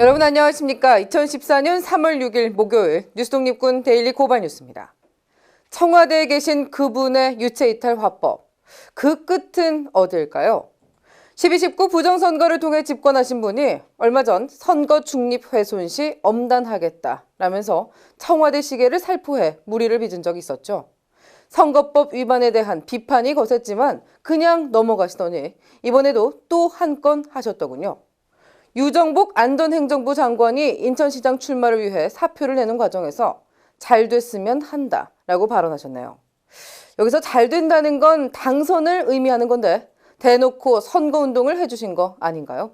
여러분 안녕하십니까? 2014년 3월 6일 목요일 뉴스 독립군 데일리 고발 뉴스입니다. 청와대에 계신 그분의 유체이탈 화법. 그 끝은 어딜까요? 12.19 부정선거를 통해 집권하신 분이 얼마 전 선거 중립 훼손 시 엄단하겠다라면서 청와대 시계를 살포해 무리를 빚은 적이 있었죠. 선거법 위반에 대한 비판이 거셌지만 그냥 넘어가시더니 이번에도 또 한 건 하셨더군요. 유정복 안전행정부 장관이 인천시장 출마를 위해 사표를 내는 과정에서 잘 됐으면 한다 라고 발언하셨네요. 여기서 잘 된다는 건 당선을 의미하는 건데 대놓고 선거운동을 해주신 거 아닌가요?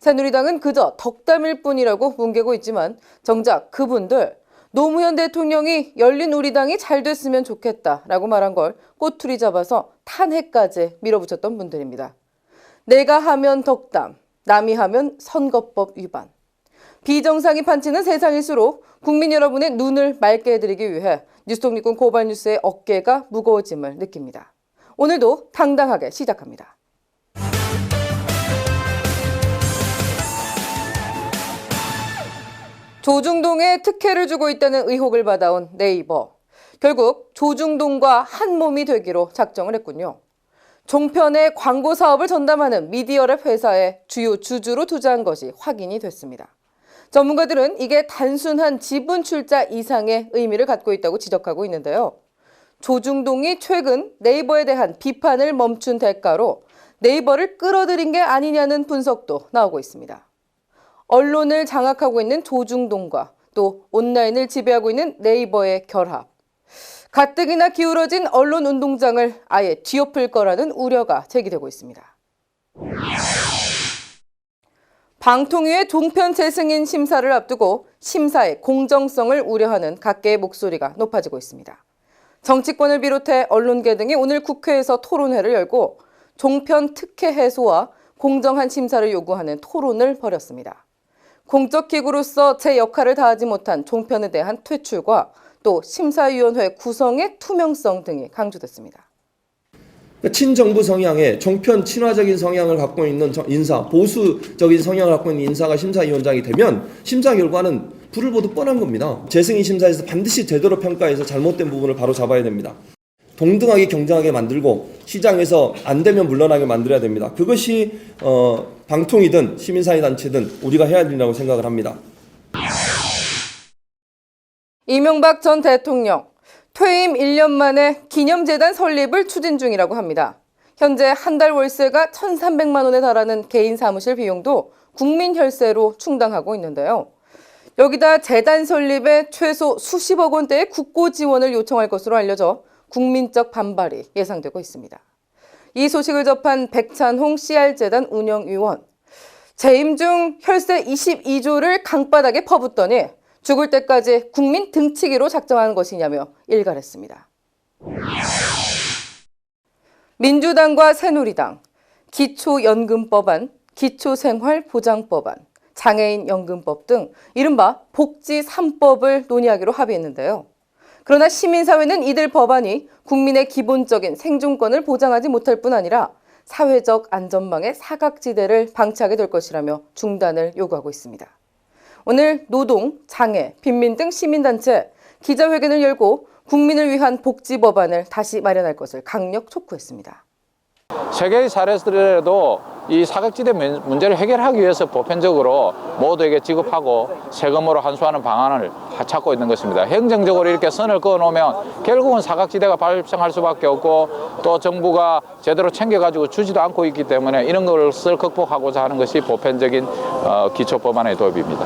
새누리당은 그저 덕담일 뿐이라고 뭉개고 있지만 정작 그분들 노무현 대통령이 열린 우리당이 잘 됐으면 좋겠다라고 말한 걸 꼬투리 잡아서 탄핵까지 밀어붙였던 분들입니다. 내가 하면 덕담, 남이 하면 선거법 위반. 비정상이 판치는 세상일수록 국민 여러분의 눈을 맑게 해드리기 위해 뉴스독립군 고발뉴스의 어깨가 무거워짐을 느낍니다. 오늘도 당당하게 시작합니다. 조중동에 특혜를 주고 있다는 의혹을 받아온 네이버. 결국 조중동과 한 몸이 되기로 작정을 했군요. 종편의 광고 사업을 전담하는 미디어랩 회사의 주요 주주로 투자한 것이 확인이 됐습니다. 전문가들은 이게 단순한 지분 출자 이상의 의미를 갖고 있다고 지적하고 있는데요. 조중동이 최근 네이버에 대한 비판을 멈춘 대가로 네이버를 끌어들인 게 아니냐는 분석도 나오고 있습니다. 언론을 장악하고 있는 조중동과 또 온라인을 지배하고 있는 네이버의 결합. 가뜩이나 기울어진 언론 운동장을 아예 뒤엎을 거라는 우려가 제기되고 있습니다. 방통위의 종편 재승인 심사를 앞두고 심사의 공정성을 우려하는 각계의 목소리가 높아지고 있습니다. 정치권을 비롯해 언론계 등이 오늘 국회에서 토론회를 열고 종편 특혜 해소와 공정한 심사를 요구하는 토론을 벌였습니다. 공적 기구로서 제 역할을 다하지 못한 종편에 대한 퇴출과 또 심사위원회 구성의 투명성 등이 강조됐습니다. 친정부 성향의 종편 친화적인 성향을 갖고 있는 저- 인사, 보수적인 성향을 갖고 있는 인사가 심사위원장이 되면 심사 결과는 불을 보듯 뻔한 겁니다. 재승인 심사에서 반드시 제대로 평가해서 잘못된 부분을 바로 잡아야 됩니다. 동등하게 경쟁하게 만들고 시장에서 안 되면 물러나게 만들어야 됩니다. 그것이 어, 방통이든 시민사회단체든 우리가 해야 된다고 생각을 합니다. 이명박 전 대통령 퇴임 1년 만에 기념재단 설립을 추진 중이라고 합니다. 현재 한 달 월세가 1,300만 원에 달하는 개인 사무실 비용도 국민 혈세로 충당하고 있는데요. 여기다 재단 설립에 최소 수십억 원대의 국고 지원을 요청할 것으로 알려져 국민적 반발이 예상되고 있습니다. 이 소식을 접한 백찬홍 CR재단 운영위원. 재임 중 혈세 22조를 강바닥에 퍼붓더니 죽을 때까지 국민 등치기로 작정한 것이냐며 일갈했습니다. 민주당과 새누리당, 기초연금법안, 기초생활보장법안, 장애인연금법 등 이른바 복지 3법을 논의하기로 합의했는데요. 그러나 시민사회는 이들 법안이 국민의 기본적인 생존권을 보장하지 못할 뿐 아니라 사회적 안전망의 사각지대를 방치하게 될 것이라며 중단을 요구하고 있습니다. 오늘 노동, 장애, 빈민 등 시민단체 기자회견을 열고 국민을 위한 복지 법안을 다시 마련할 것을 강력 촉구했습니다. 세계의 사례들에도 이 사각지대 문- 문제를 해결하기 위해서 보편적으로 모두에게 지급하고 세금으로 환수하는 방안을 찾고 있는 것입니다. 행정적으로 이렇게 선을 그어놓으면 결국은 사각지대가 발생할 수밖에 없고 또 정부가 제대로 챙겨가지고 주지도 않고 있기 때문에 이런 것을 극복하고자 하는 것이 보편적인 어, 기초법안의 도입입니다.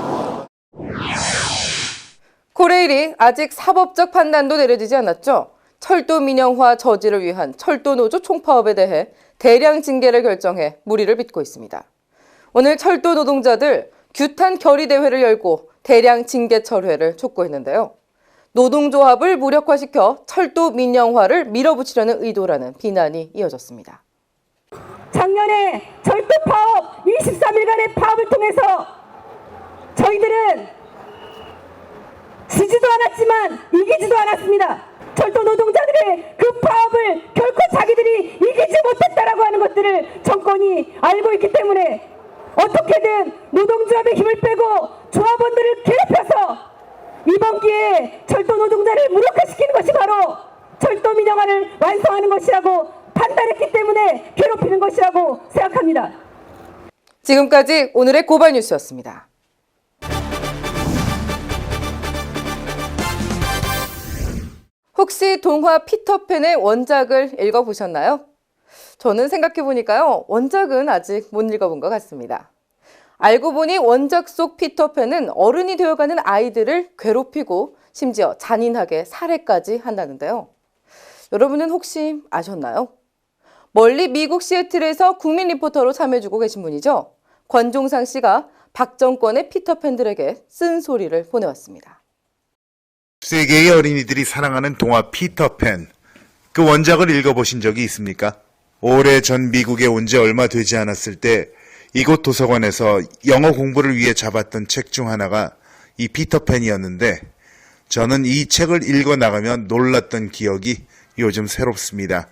코레일이 아직 사법적 판단도 내려지지 않았죠. 철도 민영화 저지를 위한 철도 노조 총파업에 대해 대량 징계를 결정해 무리를 빚고 있습니다. 오늘 철도 노동자들 규탄 결의 대회를 열고 대량 징계 철회를 촉구했는데요. 노동조합을 무력화시켜 철도 민영화를 밀어붙이려는 의도라는 비난이 이어졌습니다. 작년에 절도 파업 23일간의 파업을 통해서 저희들은 지지도 않았지만 이기지도 않았습니다. 철도 노동자들의 그 파업을 결코 자기들이 이기지 못했다라고 하는 것들을 정권이 알고 있기 때문에 어떻게든 노동조합의 힘을 빼고 조합원들을 괴롭혀서 이번 기회에 철도 노동자를 무력화시키는 것이 바로 철도 민영화를 완성하는 것이라고 판단했기 때문에 괴롭히는 것이라고 생각합니다. 지금까지 오늘의 고발 뉴스였습니다. 혹시 동화 피터팬의 원작을 읽어보셨나요? 저는 생각해보니까요, 원작은 아직 못 읽어본 것 같습니다. 알고 보니 원작 속 피터팬은 어른이 되어가는 아이들을 괴롭히고 심지어 잔인하게 살해까지 한다는데요. 여러분은 혹시 아셨나요? 멀리 미국 시애틀에서 국민 리포터로 참여해주고 계신 분이죠. 권종상 씨가 박 정권의 피터팬들에게 쓴소리를 보내왔습니다. 세계의 어린이들이 사랑하는 동화 피터팬. 그 원작을 읽어보신 적이 있습니까? 오래전 미국에 온 지 얼마 되지 않았을 때 이곳 도서관에서 영어 공부를 위해 잡았던 책 중 하나가 이 피터팬이었는데 저는 이 책을 읽어 나가면 놀랐던 기억이 요즘 새롭습니다.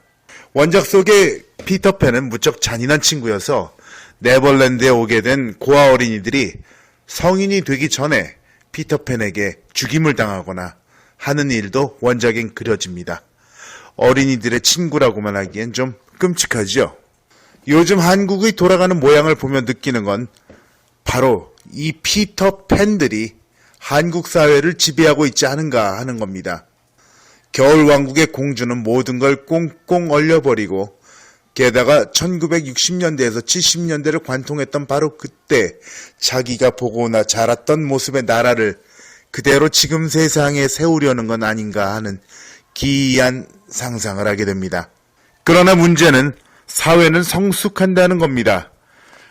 원작 속의 피터팬은 무척 잔인한 친구여서 네버랜드에 오게 된 고아 어린이들이 성인이 되기 전에 피터팬에게 죽임을 당하거나 하는 일도 원작엔 그려집니다. 어린이들의 친구라고만 하기엔 좀 끔찍하죠. 요즘 한국의 돌아가는 모양을 보며 느끼는 건 바로 이 피터팬들이 한국 사회를 지배하고 있지 않은가 하는 겁니다. 겨울왕국의 공주는 모든 걸 꽁꽁 얼려버리고 게다가 1960년대에서 70년대를 관통했던 바로 그때 자기가 보고나 자랐던 모습의 나라를 그대로 지금 세상에 세우려는 건 아닌가 하는 기이한 상상을 하게 됩니다. 그러나 문제는 사회는 성숙한다는 겁니다.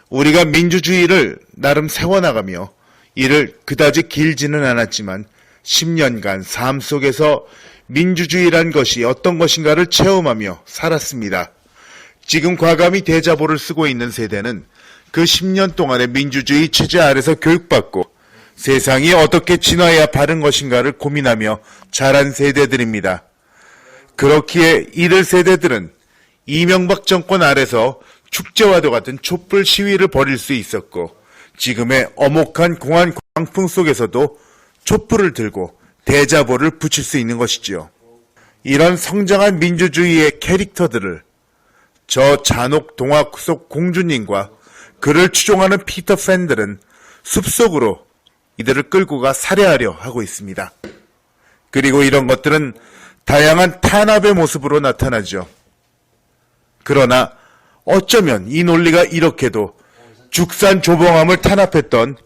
우리가 민주주의를 나름 세워나가며 이를 그다지 길지는 않았지만 10년간 삶 속에서 민주주의란 것이 어떤 것인가를 체험하며 살았습니다. 지금 과감히 대자보를 쓰고 있는 세대는 그 10년 동안의 민주주의 체제 아래서 교육받고 세상이 어떻게 진화해야 바른 것인가를 고민하며 자란 세대들입니다. 그렇기에 이들 세대들은 이명박 정권 아래서 축제와도 같은 촛불 시위를 벌일 수 있었고 지금의 어목한 공안 광풍 속에서도 촛불을 들고 대자보를 붙일 수 있는 것이지요. 이런 성장한 민주주의의 캐릭터들을 저 잔혹 동화 속 공주님과 그를 추종하는 피터 팬들은 숲속으로 이들을 끌고 가 살해하려 하고 있습니다. 그리고 이런 것들은 다양한 탄압의 모습으로 나타나죠. 그러나 어쩌면 이 논리가 이렇게도 죽산 조봉암을 탄압했던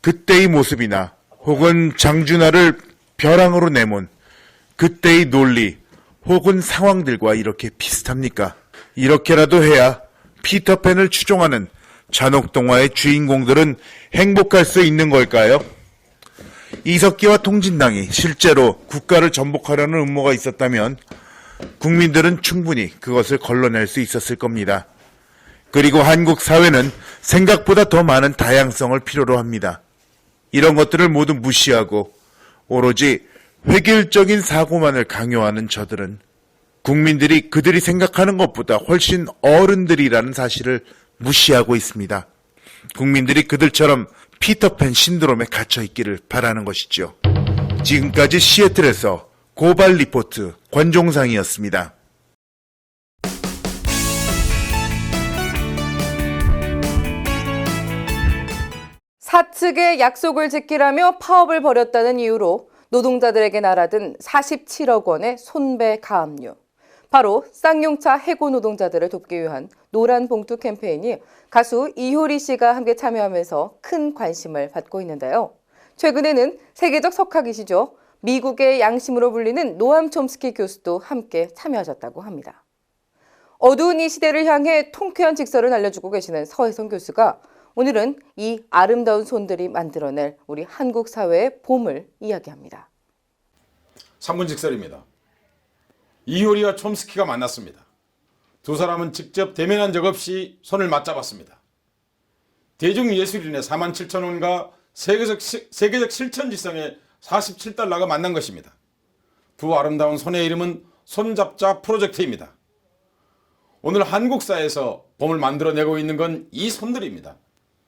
그때의 모습이나 혹은 장준하를 벼랑으로 내몬 그때의 논리 혹은 상황들과 이렇게 비슷합니까? 이렇게라도 해야 피터팬을 추종하는 잔혹동화의 주인공들은 행복할 수 있는 걸까요? 이석기와 통진당이 실제로 국가를 전복하려는 음모가 있었다면 국민들은 충분히 그것을 걸러낼 수 있었을 겁니다. 그리고 한국 사회는 생각보다 더 많은 다양성을 필요로 합니다. 이런 것들을 모두 무시하고 오로지 획일적인 사고만을 강요하는 저들은 국민들이 그들이 생각하는 것보다 훨씬 어른들이라는 사실을 무시하고 있습니다. 국민들이 그들처럼 피터팬 신드롬에 갇혀 있기를 바라는 것이죠. 지금까지 시애틀에서 고발 리포트 권종상이었습니다. 사측의 약속을 지키라며 파업을 벌였다는 이유로 노동자들에게 날아든 47억 원의 손배 가압류. 바로 쌍용차 해고 노동자들을 돕기 위한 노란 봉투 캠페인이 가수 이효리 씨가 함께 참여하면서 큰 관심을 받고 있는데요. 최근에는 세계적 석학이시죠. 미국의 양심으로 불리는 노암 촘스키 교수도 함께 참여하셨다고 합니다. 어두운 이 시대를 향해 통쾌한 직설을 알려주고 계시는 서혜성 교수가 오늘은 이 아름다운 손들이 만들어낼 우리 한국 사회의 봄을 이야기합니다. 3분 직설입니다. 이효리와 촘스키가 만났습니다. 두 사람은 직접 대면한 적 없이 손을 맞잡았습니다. 대중예술인의 4만 7천 원과 세계적, 시- 세계적 실천지성의 47달러가 만난 것입니다. 두 아름다운 손의 이름은 손잡자 프로젝트입니다. 오늘 한국사에서 봄을 만들어내고 있는 건 이 손들입니다.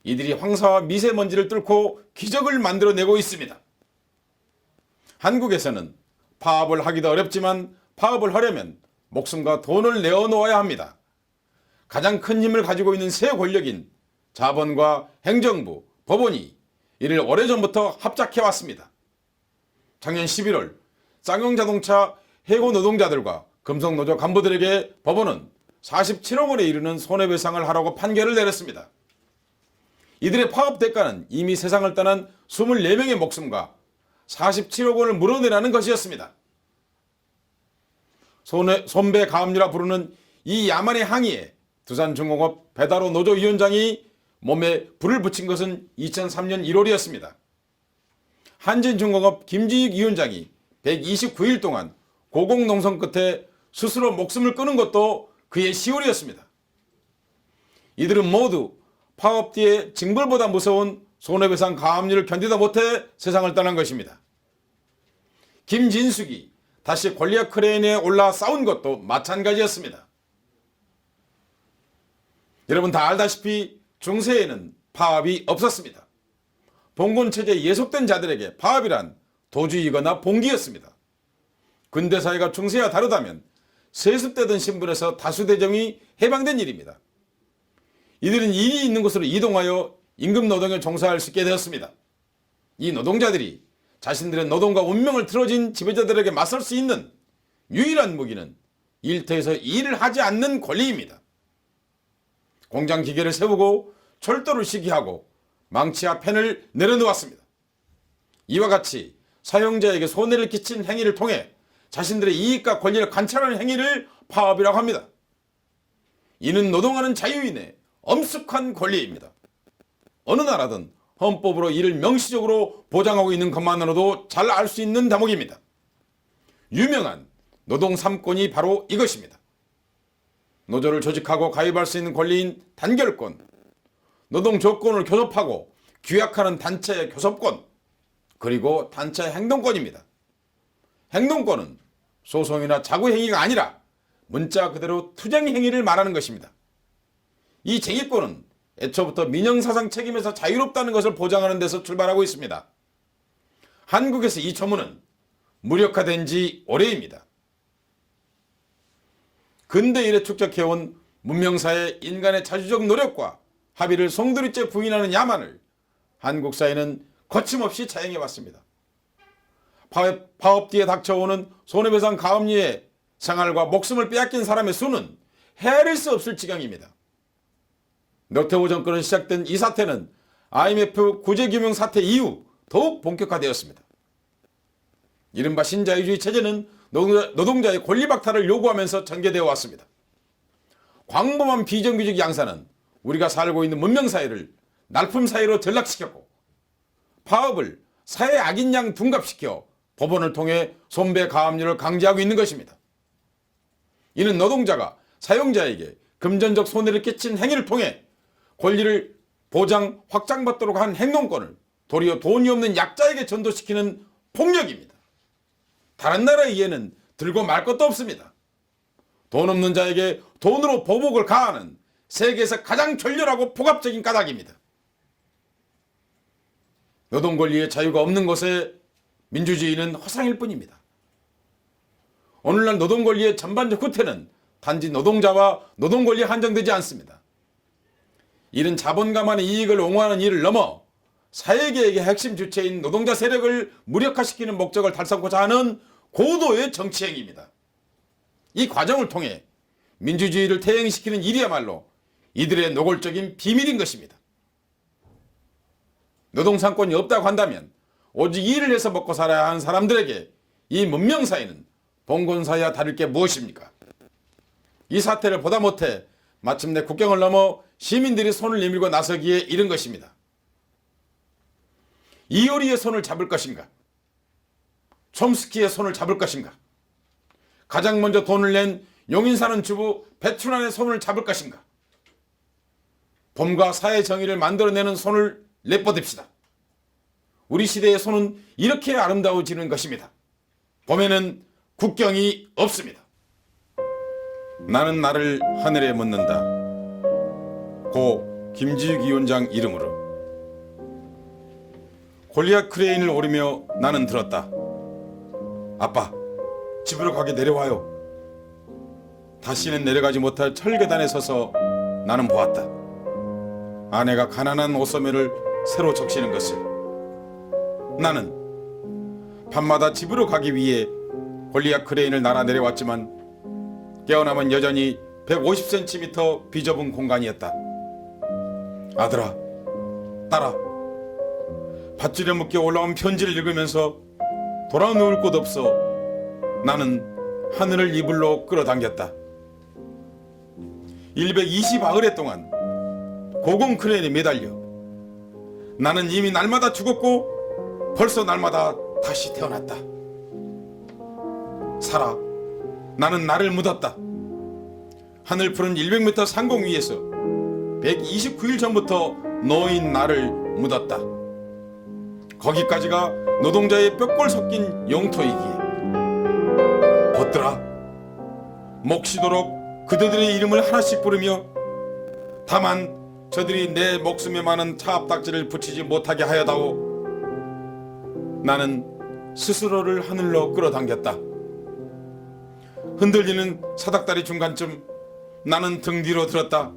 이들이 황사와 미세먼지를 뚫고 기적을 만들어내고 있습니다. 한국에서는 파업을 하기도 어렵지만 파업을 하려면 목숨과 돈을 내어놓아야 합니다. 가장 큰 힘을 가지고 있는 새 권력인 자본과 행정부, 법원이 이를 오래전부터 합작해 왔습니다. 작년 11월 쌍용자동차 해고 노동자들과 금속노조 간부들에게 법원은 47억 원에 이르는 손해배상을 하라고 판결을 내렸습니다. 이들의 파업 대가는 이미 세상을 떠난 24명의 목숨과 47억 원을 물어내라는 것이었습니다. 손해, 손배 가압류라 부르는 이 야만의 항의에 두산중공업 배달호 노조위원장이 몸에 불을 붙인 것은 2003년 1월이었습니다. 한진중공업 김지익 위원장이 129일 동안 고공농성 끝에 스스로 목숨을 끊은 것도 그의 10월이었습니다. 이들은 모두 파업 뒤에 징벌보다 무서운 손해배상 가압류를 견디다 못해 세상을 떠난 것입니다. 김진숙이 다시 권리학 크레인에 올라 싸운 것도 마찬가지였습니다. 여러분 다 알다시피 중세에는 파업이 없었습니다. 봉건 체제에 예속된 자들에게 파업이란 도주이거나 봉기였습니다. 근대 사회가 중세와 다르다면 세습되던 신분에서 다수대정이 해방된 일입니다. 이들은 일이 있는 곳으로 이동하여 임금 노동에 종사할 수 있게 되었습니다. 이 노동자들이 자신들의 노동과 운명을 틀어진 지배자들에게 맞설 수 있는 유일한 무기는 일터에서 일을 하지 않는 권리입니다. 공장 기계를 세우고 철도를 시기하고 망치와 펜을 내려놓았습니다. 이와 같이 사용자에게 손해를 끼친 행위를 통해 자신들의 이익과 권리를 관찰하는 행위를 파업이라고 합니다. 이는 노동하는 자유인의 엄숙한 권리입니다. 어느 나라든 헌법으로 이를 명시적으로 보장하고 있는 것만으로도 잘 알 수 있는 대목입니다. 유명한 노동 3권이 바로 이것입니다. 노조를 조직하고 가입할 수 있는 권리인 단결권, 노동 조건을 교섭하고 규약하는 단체의 교섭권, 그리고 단체 행동권입니다. 행동권은 소송이나 자구 행위가 아니라 문자 그대로 투쟁 행위를 말하는 것입니다. 이 쟁의권은 애초부터 민영사상 책임에서 자유롭다는 것을 보장하는 데서 출발하고 있습니다. 한국에서 이 초문은 무력화된 지 오래입니다. 근대 이래 축적해온 문명사의 인간의 자주적 노력과 합의를 송두리째 부인하는 야만을 한국 사회는 거침없이 자행해왔습니다. 파업, 파업 뒤에 닥쳐오는 손해배상 가압류의 생활과 목숨을 빼앗긴 사람의 수는 헤아릴 수 없을 지경입니다. 노태우 정권은 시작된 이 사태는 IMF 구제금융 사태 이후 더욱 본격화되었습니다. 이른바 신자유주의 체제는 노동자, 노동자의 권리 박탈을 요구하면서 전개되어 왔습니다. 광범한 비정규직 양산은 우리가 살고 있는 문명사회를 날품사회로 전락시켰고 파업을 사회 악인 양 둔갑시켜 법원을 통해 손배 가압류를 강제하고 있는 것입니다. 이는 노동자가 사용자에게 금전적 손해를 끼친 행위를 통해 권리를 보장 확장받도록 한 행동권을 도리어 돈이 없는 약자에게 전도시키는 폭력입니다. 다른 나라의 이해는 들고 말 것도 없습니다. 돈 없는 자에게 돈으로 보복을 가하는 세계에서 가장 졸렬하고 폭압적인 까닭입니다. 노동 권리의 자유가 없는 것에 민주주의는 허상일 뿐입니다. 오늘날 노동 권리의 전반적 후퇴는 단지 노동자와 노동 권리에 한정되지 않습니다. 이는 자본가만의 이익을 옹호하는 일을 넘어 사회계획의 핵심 주체인 노동자 세력을 무력화시키는 목적을 달성하고자 하는 고도의 정치행위입니다. 이 과정을 통해 민주주의를 퇴행시키는 일이야말로 이들의 노골적인 비밀인 것입니다. 노동상권이 없다고 한다면 오직 일을 해서 먹고 살아야 하는 사람들에게 이 문명사회는 봉건사회와 다를 게 무엇입니까? 이 사태를 보다 못해 마침내 국경을 넘어 시민들이 손을 내밀고 나서기에 이른 것입니다. 이효리의 손을 잡을 것인가? 촘스키의 손을 잡을 것인가? 가장 먼저 돈을 낸 용인 사는 주부 배춘환의 손을 잡을 것인가? 봄과 사회 정의를 만들어내는 손을 내뻗읍시다. 우리 시대의 손은 이렇게 아름다워지는 것입니다. 봄에는 국경이 없습니다. 나는 나를 하늘에 묻는다. 고 김지육 위원장 이름으로 골리앗 크레인을 오르며 나는 들었다. 아빠, 집으로 가게 내려와요. 다시는 내려가지 못할 철계단에 서서 나는 보았다. 아내가 가난한 옷소매를 새로 적시는 것을. 나는 밤마다 집으로 가기 위해 골리앗 크레인을 날아 내려왔지만 깨어나면 여전히 150cm 비좁은 공간이었다. 아들아, 딸아, 밧줄에 묶여 올라온 편지를 읽으면서 돌아 누울 곳 없어 나는 하늘을 이불로 끌어당겼다. 120아흐레 동안 고공 크레인에 매달려 나는 이미 날마다 죽었고 벌써 날마다 다시 태어났다. 살아, 나는 나를 묻었다. 하늘 푸른 100m 상공 위에서 129일 전부터 너인 나를 묻었다. 거기까지가 노동자의 뼈골 섞인 영토이기에. 벗들아 몫이도록 그대들의 이름을 하나씩 부르며 다만 저들이 내 목숨에 많은 차압딱지를 붙이지 못하게 하여다오. 나는 스스로를 하늘로 끌어당겼다. 흔들리는 사닥다리 중간쯤 나는 등 뒤로 들었다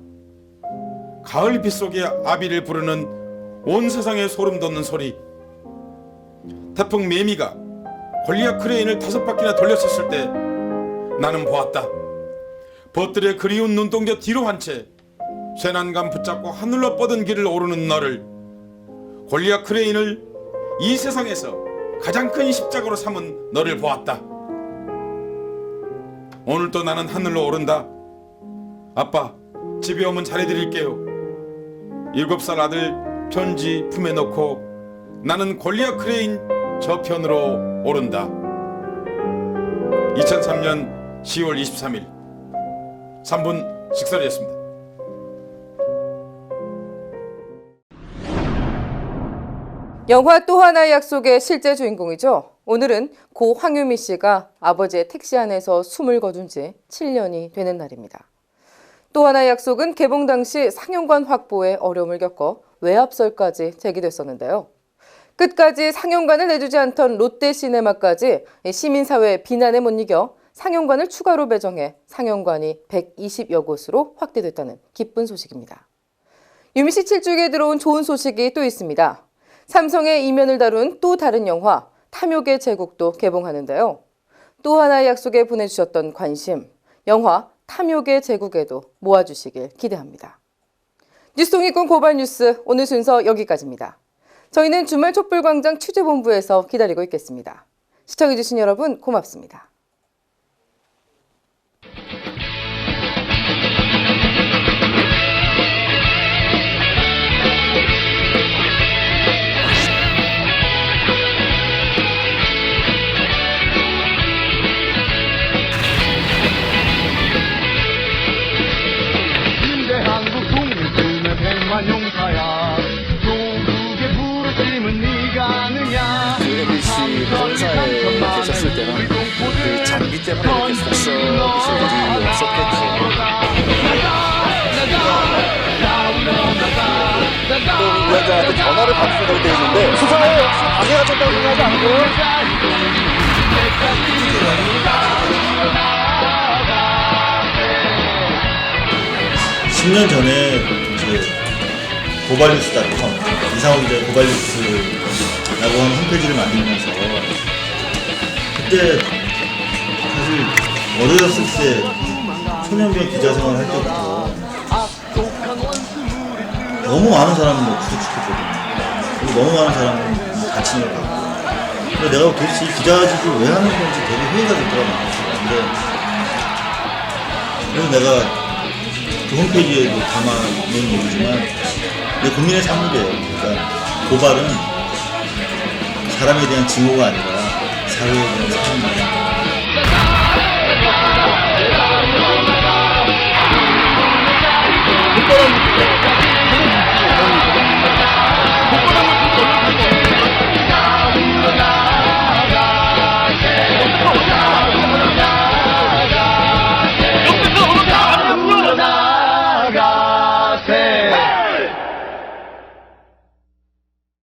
가을 빗속에 아비를 부르는 온 세상에 소름 돋는 소리 태풍 매미가 골리앗 크레인을 다섯 바퀴나 돌렸었을 때 나는 보았다. 벗들의 그리운 눈동자 뒤로 한 채 쇠난감 붙잡고 하늘로 뻗은 길을 오르는 너를 골리앗 크레인을 이 세상에서 가장 큰 십자가로 삼은 너를 보았다. 오늘 또 나는 하늘로 오른다. 아빠, 집에 오면 잘해드릴게요. 일곱 살 아들 편지 품에 넣고 나는 골리앗 크레인 저편으로 오른다. 2003년 10월 23일 3분 식설이었습니다. 영화 또 하나의 약속의 실제 주인공이죠. 오늘은 고 황유미 씨가 아버지의 택시 안에서 숨을 거둔 지 7년이 되는 날입니다. 또 하나의 약속은 개봉 당시 상영관 확보에 어려움을 겪어 외압설까지 제기됐었는데요. 끝까지 상영관을 내주지 않던 롯데시네마까지 시민사회 비난에 못 이겨 상영관을 추가로 배정해 상영관이 120여 곳으로 확대됐다는 기쁜 소식입니다. 유미 씨 7주기에 들어온 좋은 소식이 또 있습니다. 삼성의 이면을 다룬 또 다른 영화 탐욕의 제국도 개봉하는데요. 또 하나의 약속에 보내주셨던 관심, 영화 탐욕의 제국에도 모아주시길 기대합니다. 뉴스통일권 고발뉴스 오늘 순서 여기까지입니다. 저희는 주말 촛불광장 취재본부에서 기다리고 있겠습니다. 시청해주신 여러분 고맙습니다. 받으셔야 돼 있는데 수사에 방해하셨다고 생각하지 않고요? 십년 전에 이제 고발뉴스닷컴 이상호 기자의 고발뉴스라고 하는 홈페이지를 만들면서 그때 사실 어려졌을 때 초년병 기자 생활 할 때부터 너무 많은 사람을 뭐 너무 많은 다친 걸 봤고. 근데 내가 도대체 이 기자직을 왜 하는 건지 되게 회의가 됐더라고요. 근데 그래서 내가 그 홈페이지에도 담아놓은 얘기지만 이게 국민의 삶이래요. 그러니까 고발은 사람에 대한 증오가 아니라 사회에 대한 사랑입니다.